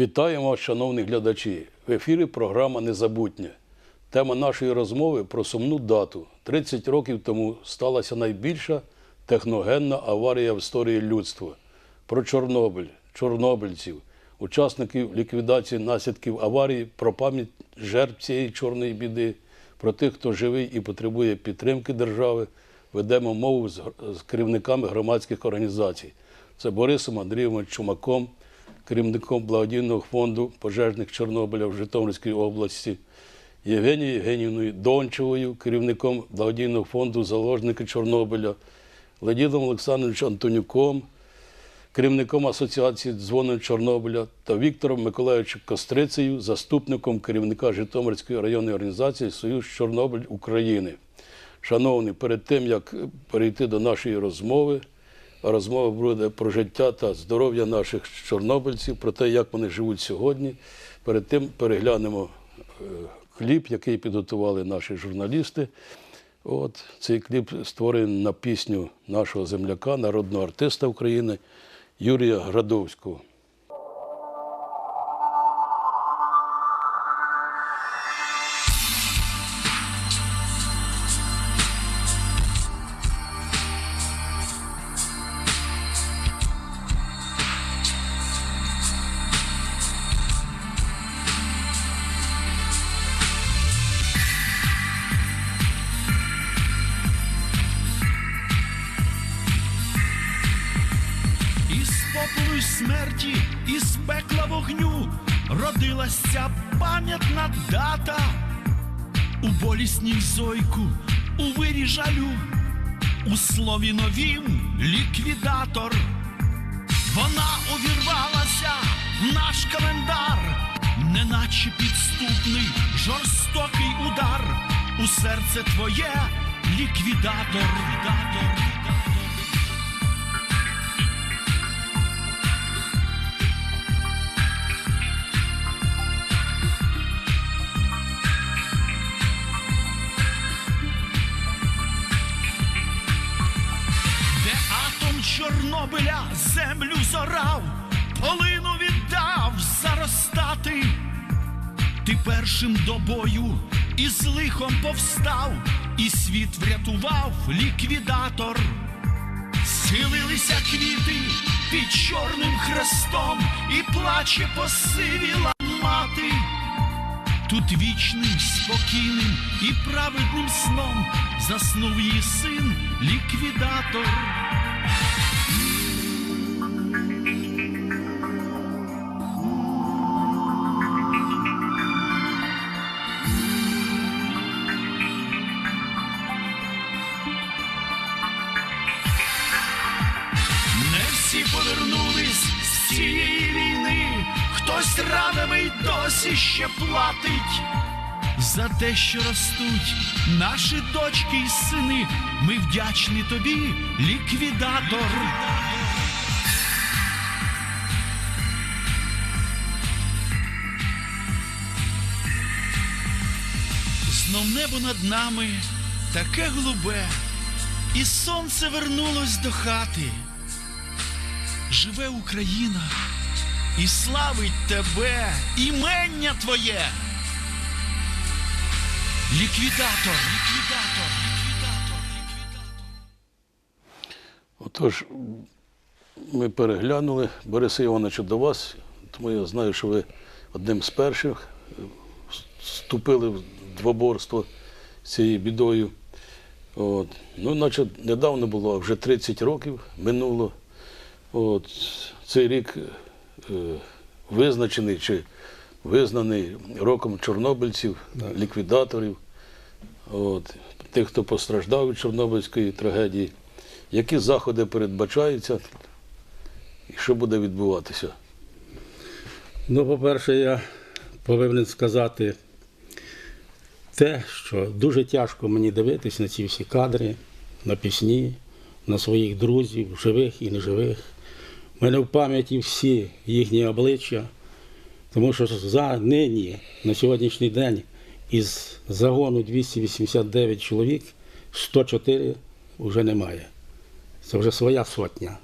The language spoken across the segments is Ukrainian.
Вітаємо шановні глядачі! В ефірі програма Незабутнє. Тема нашої розмови про сумну дату. 30 років тому сталася найбільша техногенна аварія в історії людства. Про Чорнобиль, чорнобильців, учасників ліквідації наслідків аварії, про пам'ять жертв цієї чорної біди, про тих, хто живий і потребує підтримки держави. Ведемо мову з, керівниками громадських організацій. Це Борисом Андрієвим Чумаком, керівником благодійного фонду пожежних Чорнобиля в Житомирській області, Євгенією Євгенівною Дончевою, керівником благодійного фонду Заложники Чорнобиля, Леонідом Олександровичем Антонюком, керівником Асоціації дзвонів Чорнобиля та Віктором Миколаївичем Кострицею, заступником керівника Житомирської районної організації Союз Чорнобиль України. Шановні, перед тим як перейти до нашої розмови, розмова буде про життя та здоров'я наших чорнобильців, про те, як вони живуть сьогодні. Перед тим переглянемо е, кліп, який підготували наші журналісти. От цей кліп створений на пісню нашого земляка, народного артиста України Юрія Градовського. Родилась пам'ятна дата у болісній зойку, у вирі жалю, у слові новім ліквідатор. Вона увірвалася в наш календар, неначе підступний жорстокий удар. У серце твоє ліквідатор. ліквідатор. Чорнобиля землю зорав, полину віддав заростати. Ти першим до бою із лихом повстав, і світ врятував ліквідатор. Схилилися квіти під чорним хрестом, і плаче посивіла мати. Тут вічним, спокійним і праведним сном заснув її син ліквідатор. Хтось й досі ще платить. За те, що ростуть наші дочки й сини, ми вдячні тобі, ліквідатор. Знов небо над нами таке голубе, і сонце вернулось до хати. Живе Україна і славить тебе, імення твоє. Ліквідатор, ліквідатор, ліквідатор, ліквідатор. Отож, ми переглянули Бориса Івановича до вас, тому я знаю, що ви одним з перших е, вступили в двоборство з цією бідою. От. Ну, наче недавно було, вже 30 років минуло. От. Цей рік визначений чи визнаний роком чорнобильців, ліквідаторів, от. тих, хто постраждав від Чорнобильської трагедії. Які заходи передбачаються і що буде відбуватися? Ну, по-перше, я повинен сказати те, що дуже тяжко мені дивитись на ці всі кадри, на пісні, на своїх друзів, живих і неживих. У мене в пам'яті всі їхні обличчя, тому що за нині, на сьогоднішній день, із загону 289 чоловік, 104 вже немає. Це вже своя сотня.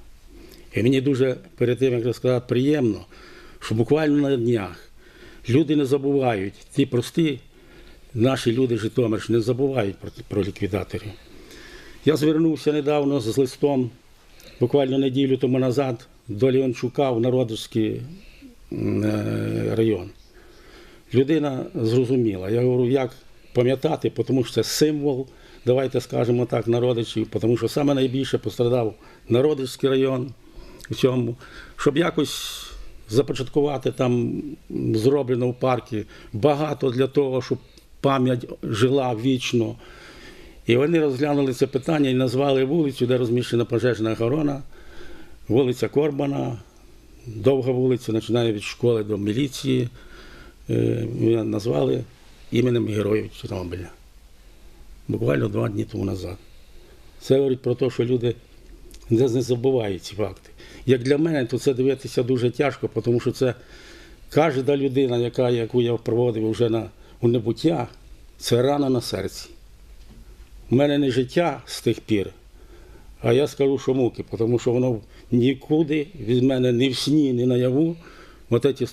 І мені дуже перед тим, як сказати, приємно, що буквально на днях люди не забувають, ті прості наші люди Житомирщини не забувають про, про ліквідаторів. Я звернувся недавно з листом, буквально неділю тому назад, до Леончука в Народівський м, е, район. Людина зрозуміла. Я говорю, як пам'ятати, тому що це символ, давайте скажемо так, народичів, тому що саме найбільше пострадав Народицький район в цьому, щоб якось започаткувати там зроблено в парку багато для того, щоб пам'ять жила вічно. І вони розглянули це питання і назвали вулицю, де розміщена пожежна охорона, вулиця Корбана, довга вулиця, починає від школи до міліції. Е, Назвали іменем Героїв Чорнобиля. Буквально два дні тому назад. Це говорить про те, що люди не забувають ці факти. Як для мене, то це дивитися дуже тяжко, тому що це кожна людина, яка, яку я проводив вже на, у небуття, це рана на серці. У мене не життя з тих пір, а я скажу, що муки, тому що воно нікуди від мене ні в сні, ні наяву. От ці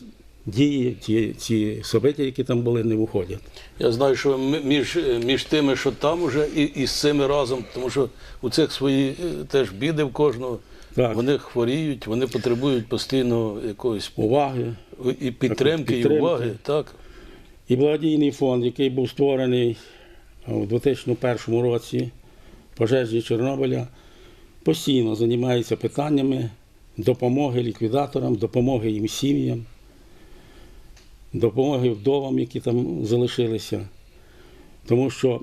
дії, ці, ці собиття, які там були, не виходять. Я знаю, що між, між тими, що там уже, і, і з цими разом, тому що у цих свої е, теж біди в кожного. Так. Вони хворіють, вони потребують постійно якоїсь Уваги. і підтримки, і уваги. Так. І благодійний фонд, який був створений у 2001 році пожежі Чорнобиля, постійно займається питаннями допомоги ліквідаторам, допомоги їм сім'ям, допомоги вдовам, які там залишилися. Тому що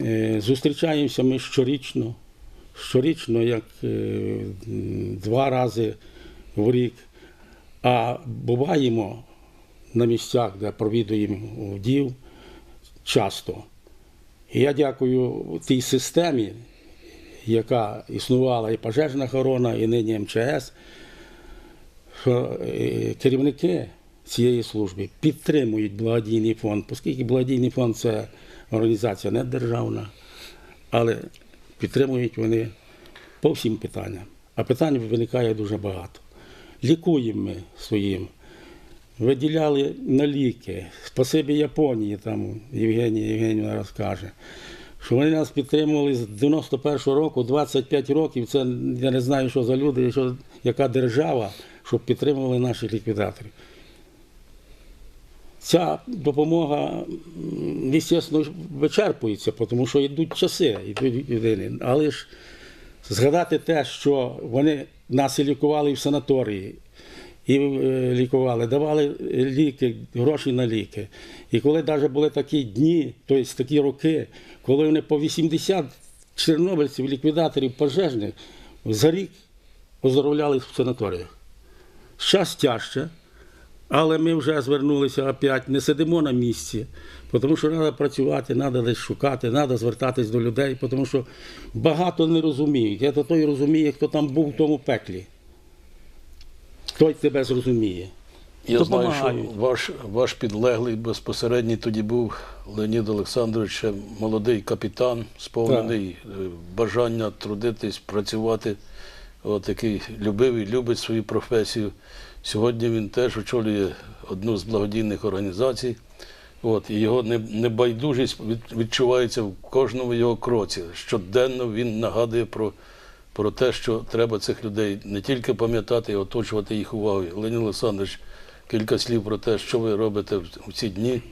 е, зустрічаємося ми щорічно, щорічно, як е, два рази в рік, а буваємо на місцях, де провідуємо вдів, часто. І я дякую тій системі, яка існувала і пожежна охорона, і нині МЧС, що е, керівники цієї служби підтримують благодійний фонд, оскільки благодійний фонд це організація не державна, але підтримують вони по всім питанням. А питань виникає дуже багато. Лікуємо ми своїм виділяли на ліки. Спасибі Японії, там Євгенія Євгенівна розкаже. Що вони нас підтримували з 91-го року, 25 років. Це я не знаю, що за люди, що, яка держава, щоб підтримували наших ліквідаторів. Ця допомога, звісно, вичерпується, тому що йдуть часи, йдуть людини. Але ж згадати те, що вони нас і лікували і в санаторії, і е, лікували, давали ліки, гроші на ліки. І коли навіть були такі дні, тобто такі роки, коли вони по 80 чорнобильців, ліквідаторів пожежних за рік оздоровляли в санаторіях. Зараз тяжче, але ми вже звернулися опять, не сидимо на місці, тому що треба працювати, треба десь шукати, треба звертатись до людей, тому що багато не розуміють. Я то той розуміє, хто там був в тому пеклі. Той тебе зрозуміє. Я знаю, що ваш, ваш підлеглий безпосередній тоді був Леонід Олександрович, молодий капітан, сповнений е, бажання трудитись, працювати. От який любив і любить свою професію. Сьогодні він теж очолює одну з благодійних організацій. От, і його небайдужість відчувається в кожному його кроці. Щоденно він нагадує про, про те, що треба цих людей не тільки пам'ятати і оточувати їх увагою. Леонід Олександрович, кілька слів про те, що ви робите в, ці дні.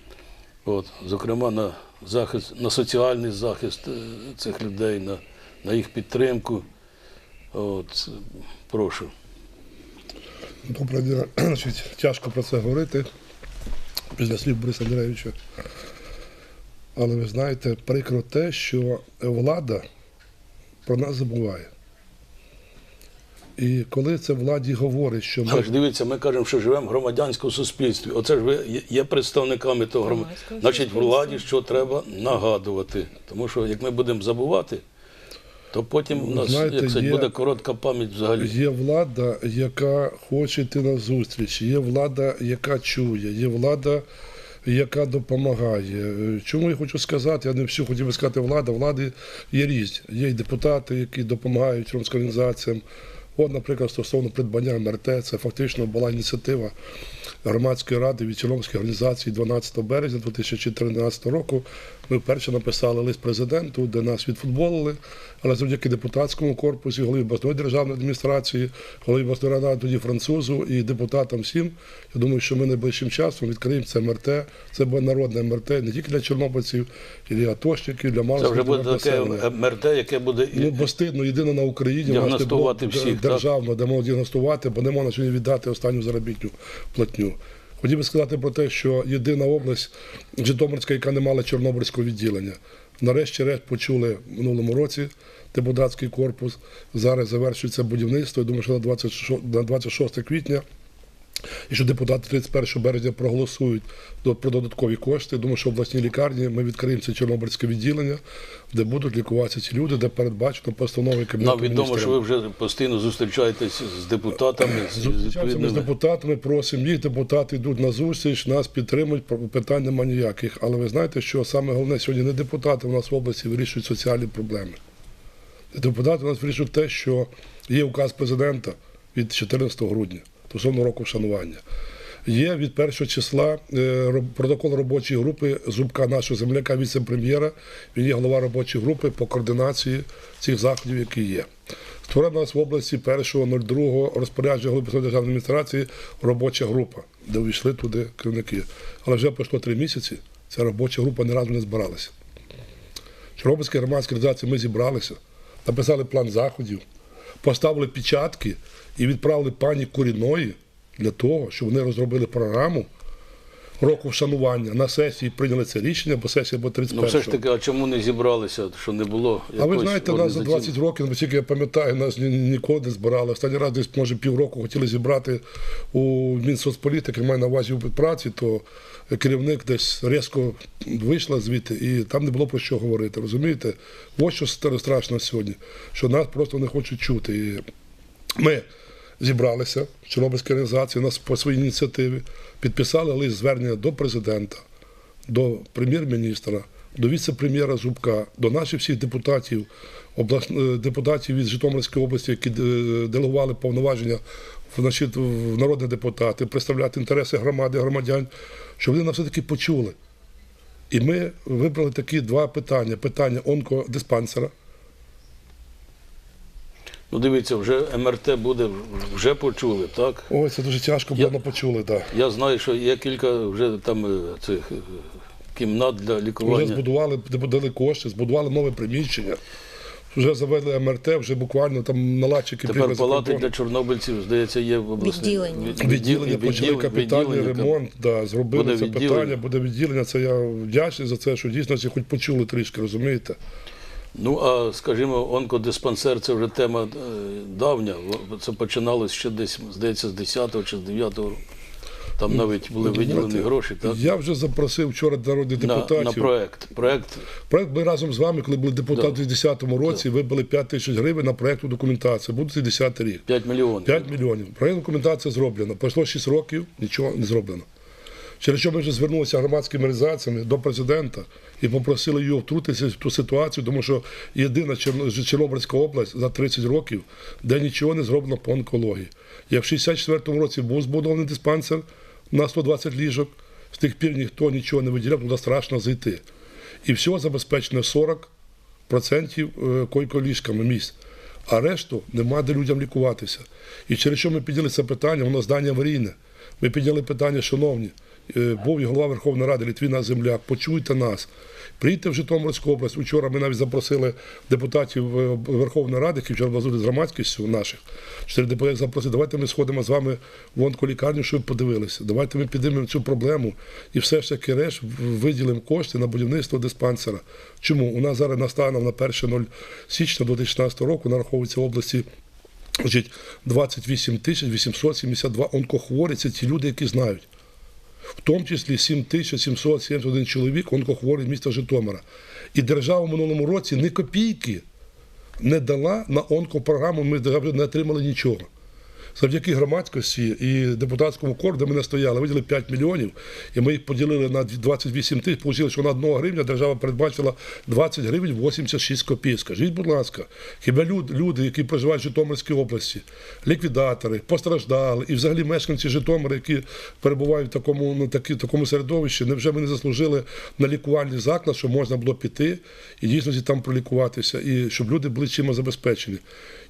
От, зокрема, на захист, на соціальний захист е, цих людей, на, на їх підтримку. От, прошу. Доброго дня. Тяжко про це говорити після слів Бориса Андрійовича. Але ви знаєте, прикро те, що влада про нас забуває. І коли це владі говорить, що ми ж дивіться, ми кажемо, що живемо в громадянському суспільстві. Оце ж ви є- представниками того громадянського. Значить, владі що треба нагадувати. Тому що як ми будемо забувати, то потім у нас Знаєте, як це, є- буде коротка пам'ять взагалі. Є влада, яка хоче йти на зустріч, є влада, яка чує, є влада, яка допомагає. Чому я хочу сказати? Я не всю хотів би сказати влада. Влади є різні. Є й депутати, які допомагають ромським організаціям. От, наприклад, стосовно придбання МРТ, це фактично була ініціатива громадської ради від організації 12 березня 2014 року. Ми вперше написали лист президенту, де нас відфутболили, але завдяки депутатському корпусі, голові обласної державної адміністрації, голові обласної ради тоді французу і депутатам всім. Я думаю, що ми найближчим часом відкриємо це МРТ. Це буде народне МРТ не тільки для чорнобильців, і для атошників, для Це вже буде таке. МРТ, яке буде Ну, бо стидно, єдине на Україні всіх, так? державно, де можна діагностувати, бо не можна сьогодні віддати останню заробітну платню. Хотів би сказати про те, що єдина область Житомирська, яка не мала Чорнобильського відділення. Нарешті решт почули в минулому році депутатський корпус. Зараз завершується будівництво. Я думаю, що на 26, на 26 квітня і що депутати 31 березня проголосують про додаткові кошти. Думаю, що в обласній лікарні ми відкриємо це Чорнобильське відділення, де будуть лікуватися ці люди, де передбачено постанови Кабінету нам відомо, міністрів. що ви вже постійно зустрічаєтесь з депутатами, Зустрічаємося з депутатами, просимо їх, депутати йдуть на зустріч, нас підтримують, питань нема ніяких. Але ви знаєте, що саме головне сьогодні не депутати у нас в області вирішують соціальні проблеми. Депутати у нас вирішують те, що є указ президента від 14 грудня стосовно року вшанування. Є від першого числа е, протокол робочої групи Зубка, нашого земляка, віце-прем'єра. Він є голова робочої групи по координації цих заходів, які є. Створена нас в області 1.02 розпорядження голови державної адміністрації робоча група, де увійшли туди керівники. Але вже пройшло три місяці, ця робоча група ні разу не збиралася. Чорнобильська громадська організація ми зібралися, написали план заходів, поставили печатки і відправили пані Куріної для того, щоб вони розробили програму року вшанування. На сесії прийняли це рішення, бо сесія була 31 Ну все ж таки, а чому не зібралися, що не було а ви знаєте, нас за 20 років, наскільки я пам'ятаю, нас ні- ніколи не збирали. Останній раз десь, може, півроку хотіли зібрати у Мінсоцполітики, маю на увазі у праці, то керівник десь різко вийшла звідти, і там не було про що говорити. Розумієте? Ось що страшно сьогодні, що нас просто не хочуть чути. І ми зібралися в Чорнобильській організації, нас по своїй ініціативі підписали лист звернення до президента, до прем'єр-міністра, до віце-прем'єра Зубка, до наших всіх депутатів, е, депутатів від Житомирської області, які е, делегували повноваження в народні депутати, представляти інтереси громади, громадян, щоб вони нас все-таки почули. І ми вибрали такі два питання: питання онкодиспансера. Ну дивіться, вже МРТ буде, вже почули, так? Ой, це дуже тяжко, бо Я- не почули, так. Я знаю, що є кілька вже там е, цих е, кімнат для Вже лікування. збудували, дали кошти, збудували нове приміщення. Вже завели МРТ, вже буквально там наладчики Тепер палати для чорнобильців, здається, є в області. Відділення. Від- Відділення почали капітальний відділення, ремонт, да, зробили Буде це відділення. питання, буде відділення. Це я вдячний за це, що дійсно всі хоч почули трішки, розумієте? Ну, а скажімо, онкодиспансер це вже тема е, давня. Це починалось ще десь, здається, з 10-го чи з 9-го року. Там навіть були виділені гроші, так? Я вже запросив вчора народних депутатів. на проект. Проект Проект ми разом з вами, коли були депутати в 2010 році, вибили 5 тисяч гривень на проєкту документації. Буде 10 рік. 5 мільйонів. 5 мільйонів. Проєкт документація зроблена. Пройшло 6 років, нічого не зроблено. Через що ми вже звернулися громадськими організаціями до президента і попросили його втрутитися в ту ситуацію, тому що єдина Чорно- Чорнобильська область за 30 років, де нічого не зроблено по онкології. Як в 64-му році був збудований диспансер на 120 ліжок, з тих пір ніхто нічого не виділяв, туди страшно зайти. І всього забезпечено 40 процентів е, койко-ліжками місць, а решту нема де людям лікуватися. І через що ми підняли це питання, воно здання аварійне. Ми підняли питання, шановні, був і голова Верховної Ради Літвіна Земляк, почуйте нас. Приїдьте в Житомирську область. Вчора ми навіть запросили депутатів е, Верховної Ради, які вчора були з громадськістю наших. Чотири депутати запросили, давайте ми сходимо з вами в онколікарню, щоб подивилися. Давайте ми підіймемо цю проблему і все ж таки реш виділимо кошти на будівництво диспансера. Чому? У нас зараз настаном на 1 січня 2016 року нараховується в області значить, 28 тисяч 872 онкохворі. Це ті люди, які знають. В тому числі 7771 чоловік онкохворий міста Житомира. І держава в минулому році ні копійки не дала на онкопрограму, ми не отримали нічого. Завдяки громадськості і депутатському корду ми настояли, виділили 5 мільйонів, і ми їх поділили на 28 тисяч. Получилось, що на 1 гривня держава передбачила 20 гривень 86 копійок. Скажіть, будь ласка, хіба люди, які проживають в Житомирській області, ліквідатори, постраждали і взагалі мешканці Житомира, які перебувають в такому, ну, такі, такому середовищі, невже ми не заслужили на лікувальний заклад, щоб можна було піти і дійсно там пролікуватися, і щоб люди були чимось забезпечені.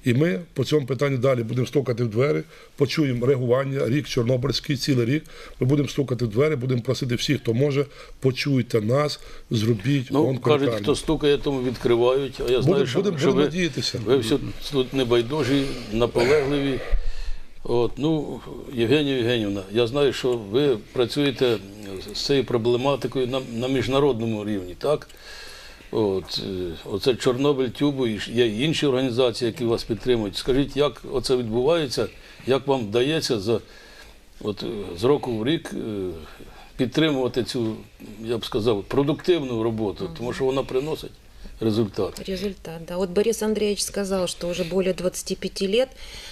І ми по цьому питанню далі будемо стукати в двері, почуємо реагування, рік Чорнобильський, цілий рік. Ми будемо стукати в двері, будемо просити всіх, хто може, почуйте нас, зробіть Ну, онколікарню. кажуть, хто стукає, тому відкривають. А я знаю, Будемо- що, будемо- що будемо ви, надіятися. ви всі тут небайдужі, наполегливі. От, ну, Євгенія Євгенівна, я знаю, що ви працюєте з цією проблематикою на, на міжнародному рівні, так? От, е, оце Чорнобиль Тюбу, і є інші організації, які вас підтримують. Скажіть, як оце відбувається, як вам вдається за, от, е, з року в рік е, підтримувати цю, я б сказав, продуктивну роботу, тому що вона приносить результат. Результат, да. Вот Борис Андреевич сказал, что уже более 25 лет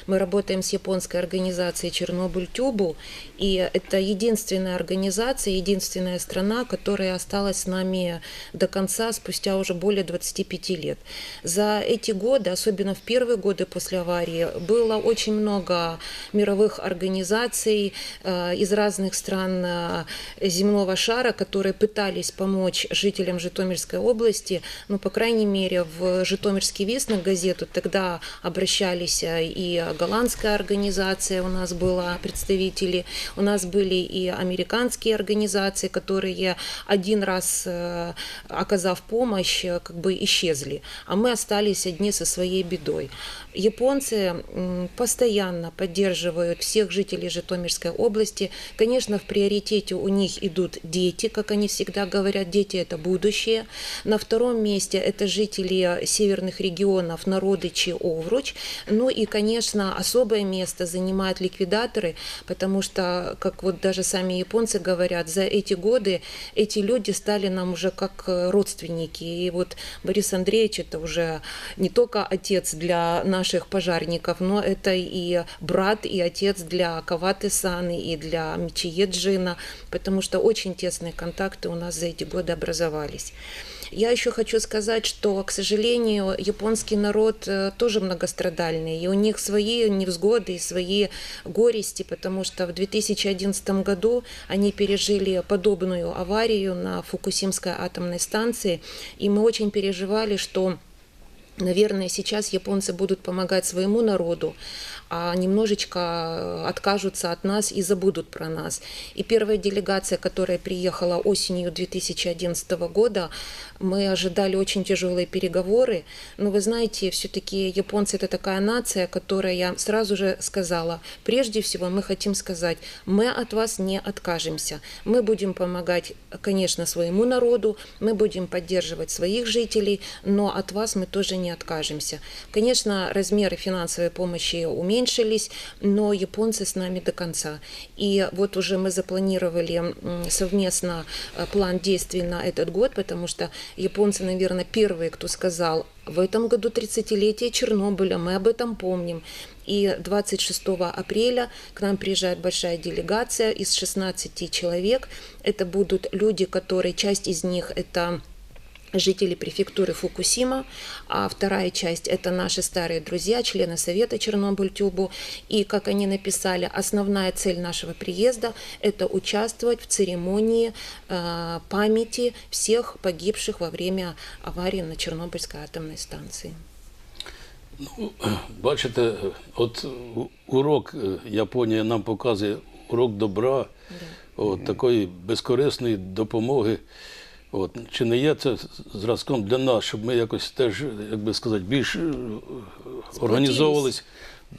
мы работаем с японской организацией Чернобыль Тюбу, и это единственная организация, единственная страна, которая осталась с нами до конца спустя уже более 25 лет. За эти годы, особенно в первые годы после аварии, было очень много мировых организаций э, из разных стран э, земного шара, которые пытались помочь жителям Житомирской области, ну, по крайней мере, в Житомирский вестник газету тогда обращались э, и голландская организация у нас была, представители, у нас были и американские организации, которые один раз, э, оказав помощь, э, как бы исчезли, а мы остались одни со своей бедой. Японцы постоянно поддерживают всех жителей Житомирской области. Конечно, в приоритете у них идут дети, как они всегда говорят, дети это будущее. На втором месте это жители северных регионов Народычи, Овруч. Ну и, конечно, особое место занимают ликвидаторы, потому что, как вот даже сами японцы говорят, за эти годы эти люди стали нам уже как родственники. И вот Борис Андреевич это уже не только отец для наших пожарников, но это и брат, и отец для Каваты Саны, и для Мичие Джина, потому что очень тесные контакты у нас за эти годы образовались. Я еще хочу сказать, что, к сожалению, японский народ э, тоже многострадальный, и у них свои невзгоды и свои горести, потому что в 2011 году они пережили подобную аварию на Фукусимской атомной станции, и мы очень переживали, что Наверное, сейчас японцы будут помогать своему народу, а немножечко э, откажутся от нас и забудут про нас. И первая делегация, которая приехала осенью 2011 года, мы ожидали очень тяжелые переговоры. Но вы знаете, все-таки японцы это такая нация, которая сразу же сказала, прежде всего мы хотим сказать, мы от вас не откажемся. Мы будем помогать, конечно, своему народу, мы будем поддерживать своих жителей, но от вас мы тоже не откажемся. Конечно, размеры финансовой помощи уменьшились, но японцы с нами до конца. И вот уже мы запланировали совместно э, план действий на этот год, потому что японцы, наверное, первые, кто сказал, в этом году 30-летие Чернобыля, мы об этом помним. И 26 апреля к нам приезжает большая делегация из 16 человек. Это будут люди, которые, часть из них это жители префектуры Фукусима, а вторая часть это наши старые друзья, члены Совета Чернобыль-Тюбу. И, как они написали, основная цель нашего приезда – это участвовать в церемонии э, памяти всех погибших во время аварии на Чернобыльской атомной станции. Бачите, от у- урок е, Японія нам показує урок добра, от, такої безкорисної допомоги. От, чи не є це зразком для нас, щоб ми якось теж, як би сказати, більш е, організовувались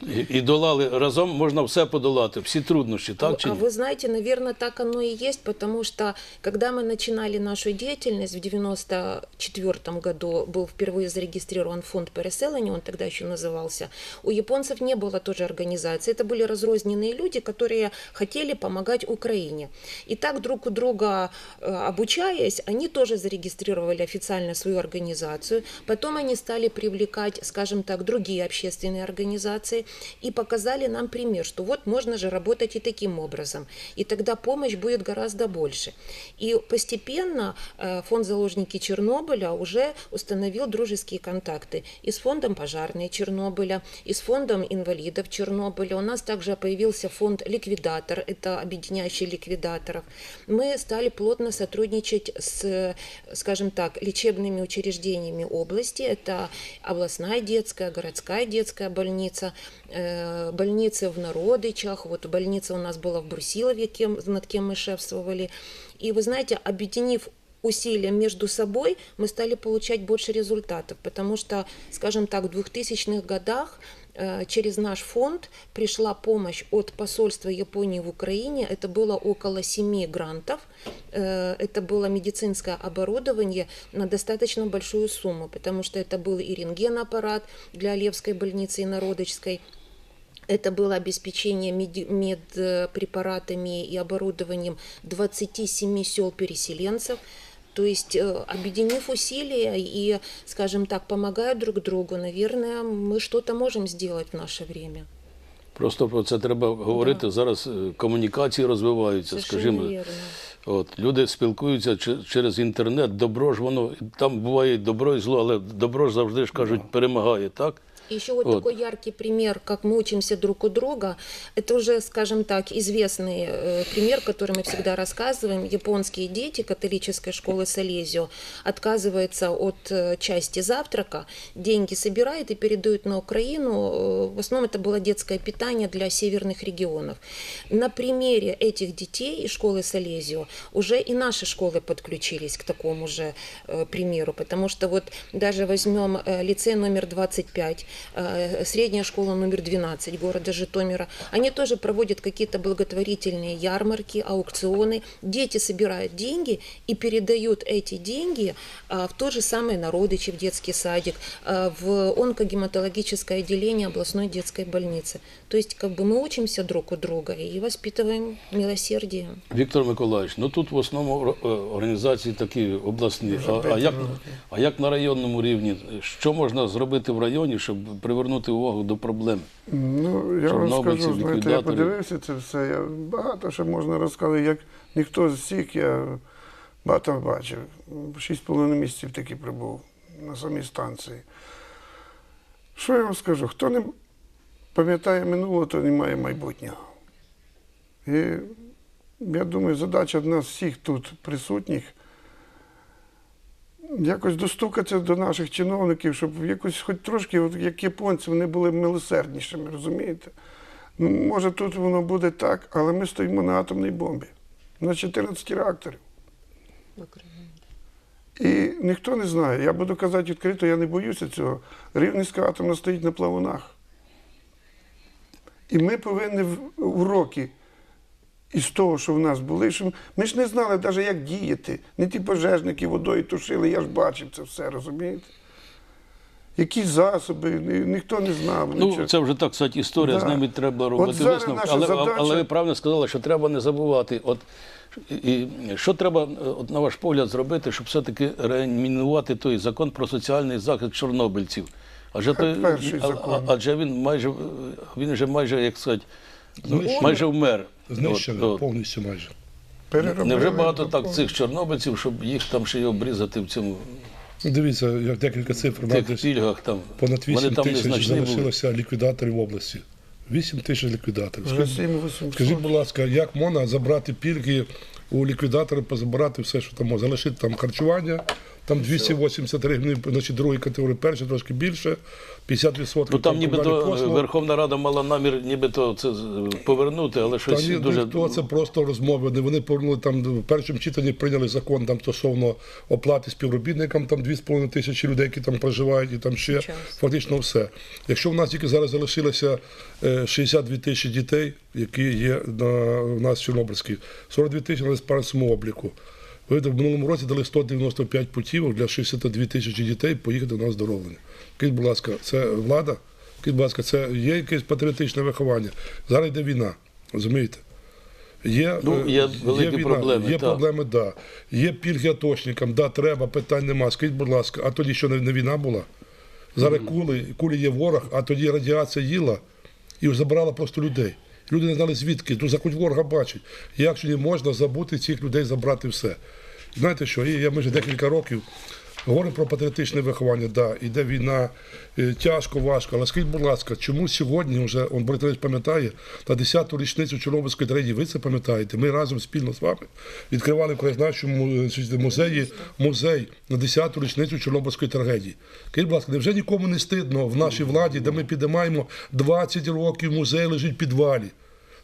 і, і долали разом можна все подолати, всі труднощі, так чи а ні? вы знаете, наверное, так оно и есть, потому что когда мы начинали нашу деятельность в 94 году, был впервые зарегистрирован фонд переселения, он тогда еще назывался, у японцев не было тоже организации, это были разрозненные люди, которые хотели помогать Украине. И так друг у друга э, обучаясь, они тоже зарегистрировали официально свою организацию, потом они стали привлекать, скажем так, другие общественные организации, и показали нам пример, что вот можно же работать и таким образом, и тогда помощь будет гораздо больше. И постепенно э, фонд «Заложники Чернобыля» уже установил дружеские контакты и с фондом «Пожарные Чернобыля», и с фондом инвалидов Чернобыля. У нас также появился фонд «Ликвидатор», это объединяющий ликвидаторов. Мы стали плотно сотрудничать с, скажем так, лечебными учреждениями области. Это областная детская, городская детская больница, больницы в Народычах. Вот больница у нас была в Брусилове, кем, над кем мы шефствовали. И вы знаете, объединив усилия между собой, мы стали получать больше результатов, потому что, скажем так, в 2000-х годах э, через наш фонд пришла помощь от посольства Японии в Украине. Это было около семи грантов. Э, Это было медицинское оборудование на достаточно большую сумму, потому что это был и рентгенаппарат для Левской больницы и Народочской, это было обеспечение меди- медпрепаратами и оборудованием 27 сел переселенцев. То есть, э, объединив усилия и, скажем так, помогая друг другу, наверное, мы что-то можем сделать в наше время. Просто про це треба говорити. Зараз е, комунікації розвиваються, Совершенно скажімо. верно. От, люди спілкуються че- через інтернет. Добро ж воно, там буває і добро, і зло, але добро ж завжди ж кажуть, перемагає, так? Еще вот, Вот. такой яркий пример, как мы учимся друг у друга. Это уже, скажем так, известный э, пример, который мы всегда рассказываем. Японские дети католической школы Салезио отказываются от э, части завтрака, деньги собирают и передают на Украину. Э, В основном это было детское питание для северных регионов. На примере этих детей из школы Салезио уже и наши школы подключились к такому же э, примеру, потому что вот даже возьмем э, лицей номер 25, э, средняя школа номер 12 города Житомира, они тоже проводят какие-то благотворительные ярмарки, аукционы. Дети собирают деньги и передают эти деньги а, в то же самое Народычи, в детский садик, а, в онкогематологическое отделение областной детской больницы. То есть как бы мы учимся друг у друга и воспитываем милосердие. Віктор Миколаївич, ну тут в основному ор- е, організації такі обласні. А, а, як, а як на районному рівні? Що можна зробити в районі, щоб привернути увагу до проблем? Ну, я вам скажу, знаєте, я подивився це все. Я багато що можна розказати. Як ніхто з всіх, я багато бачив. Шість з половиною місяців таки прибув на самій станції. Що я вам скажу? Хто не пам'ятає минулого, то не має майбутнього. І я думаю, задача в нас всіх тут присутніх якось достукатися до наших чиновників, щоб якось хоч трошки, от як японці, вони були милосерднішими, розумієте? Ну, може, тут воно буде так, але ми стоїмо на атомній бомбі, на 14 реакторів. І ніхто не знає. Я буду казати відкрито, я не боюся цього. Рівненська атомна стоїть на плавунах. І ми повинні в- уроки із того, що в нас були, що ми ж не знали навіть, як діяти. Не ті пожежники водою тушили, я ж бачив це все, розумієте? Які засоби, ніхто не знав. Ну, нічого. це вже так сказати, історія, Да. з ними треба робити висновки. Але, задача- але ви правильно сказали, що треба не забувати. От, і, що треба, от, на ваш погляд, зробити, щоб все-таки реанімувати той закон про соціальний захист чорнобильців? Адже, той, а- адже він майже, він вже майже, як сказати, ну, майже вмер. Знищений От, от. повністю майже. Переробили Невже багато так цих чорнобильців, щоб їх там ще й обрізати в цьому Дивіться, як декілька цифр. тих пільгах там. понад Вони 8 там тисяч незначні були. залишилося ліквідаторів в області. 8 тисяч ліквідаторів. Скажіть, скажіть, будь ласка, як можна забрати пільги у ліквідатора, позабирати все, що там можна? Залишити там харчування, там 280 гривень, значить другої категорії, перші трошки більше, 50% Ну там нібито. Верховна Рада мала намір нібито це повернути, але Та щось ні, дуже ніхто, це просто розмови. Вони- Вони повернули там в першому читанні прийняли закон там стосовно оплати співробітникам, там 2,5 тисячі людей, які там проживають, і там ще Час. фактично все. Якщо в нас тільки зараз залишилося е, 62 тисячі дітей, які є на у нас в Чорнобильській, 42 тисячі на диспансерному обліку. Ви в минулому році дали 195 путівок для 62 тисячі дітей поїхати на оздоровлення. Скажіть, будь ласка, це влада? Скажіть, будь ласка, це є якесь патріотичне виховання? Зараз йде війна, розумієте? Є, Ну, е, є великі війна, проблеми, Є так. проблеми, так. Да. Є пільги атошникам, да, треба, питань нема. Скажіть, будь ласка, а тоді що не, війна була? Зараз кули, кулі є ворог, а тоді радіація їла. і забирала просто людей. Люди не знали звідки, тут заходь ворога бачить. Як сьогодні можна забути цих людей, забрати все. Знаєте що, я ми вже декілька років говоримо про патріотичне виховання, да, іде війна, е, тяжко, важко. Але скажіть, будь ласка, чому сьогодні вже, он Борисович пам'ятає, на 10-ту річницю Чорнобильської трагедії, ви це пам'ятаєте? Ми разом спільно з вами відкривали в краєзнавчому е, музеї музей на 10-ту річницю Чорнобильської трагедії. Скажіть, будь ласка, невже нікому не стидно в нашій владі, де ми підіймаємо 20 років, музей лежить в підвалі?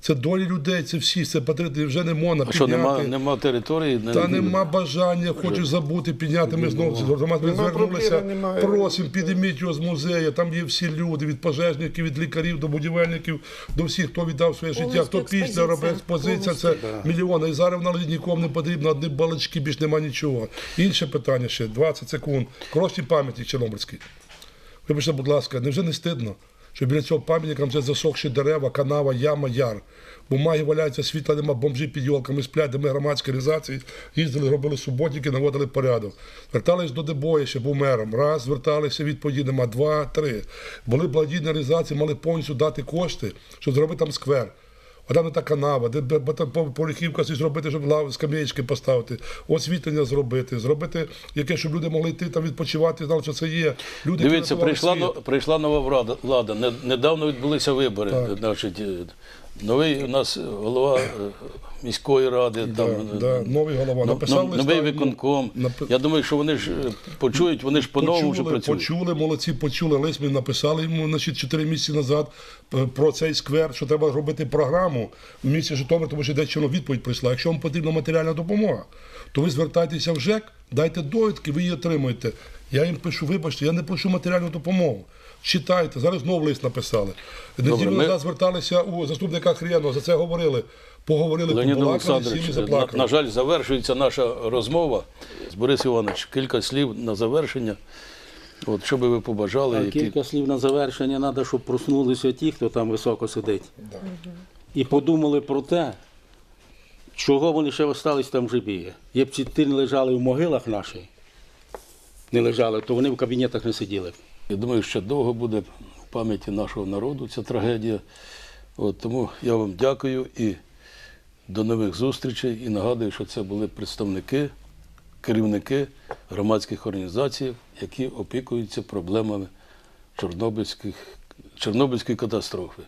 Це долі людей, це всі, це патріоти, вже не можна А що, нема, нема території? Не- Та нема бажання, хочу забути, підняти. Ми знову з громадами звернулися. Просимо, підійміть його з музею. Там є всі люди, від пожежників, від лікарів до будівельників, до всіх, хто віддав своє життя, хто після робить експозиція. Це мільйони. І зараз вона нікому не потрібно, одні балачки, більш нема нічого. Інше питання ще 20 секунд. Крошті пам'яті Чорнобильській. Вибачте, будь ласка, невже не стидно, що біля цього пам'ятника вже засохші дерева, канава, яма, яр. Бумаги валяються, світла нема, бомжі під йолками сплять, де ми громадські організації їздили, робили суботники, наводили порядок. Вертались до Дебоя, ще був мером. Раз, зверталися, відповіді нема, два, три. Були благодійні організації, мали повністю дати кошти, щоб зробити там сквер. А там не та канава, де поліхівка зробити, щоб лав скам'ячки поставити, освітлення зробити, зробити яке, щоб люди могли йти там відпочивати, знали, що це є. Люди Дивіться, прийшла, світ. прийшла нова влада. влада. Не- Недавно відбулися вибори. Значить, е, новий у нас голова е, міської ради, там, е, да, новий голова. Написав но- листа новий виконком. Напи- Я думаю, що вони ж е, почують, вони ж по-новому вже працюють. почули, молодці, почули. Лист ми написали йому значить, 4 місяці назад е, про цей сквер, що треба робити програму в місті Житомир, тому що дещо відповідь прийшла. Якщо вам потрібна матеріальна допомога, то ви звертайтеся в ЖЕК, дайте довідки, ви її отримаєте. Я їм пишу, вибачте, я не прошу матеріальну допомогу. Читайте, зараз знову лист написали. Неділю ми- назад зверталися у заступника Хрєнова, за це говорили. Поговорили, Леонід Олександрович, на, на жаль, завершується наша розмова. Борис Іванович, кілька слів на завершення. От, що би ви побажали? А які- кілька слів на завершення треба, щоб проснулися ті, хто там високо сидить. І подумали про те, чого вони ще остались там живі. Якби ті не лежали в могилах наших, не лежали, то вони в кабінетах не сиділи. Я думаю, що довго буде в пам'яті нашого народу ця трагедія. От, тому я вам дякую і до нових зустрічей. І нагадую, що це були представники, керівники громадських організацій, які опікуються проблемами Чорнобильських, Чорнобильської катастрофи.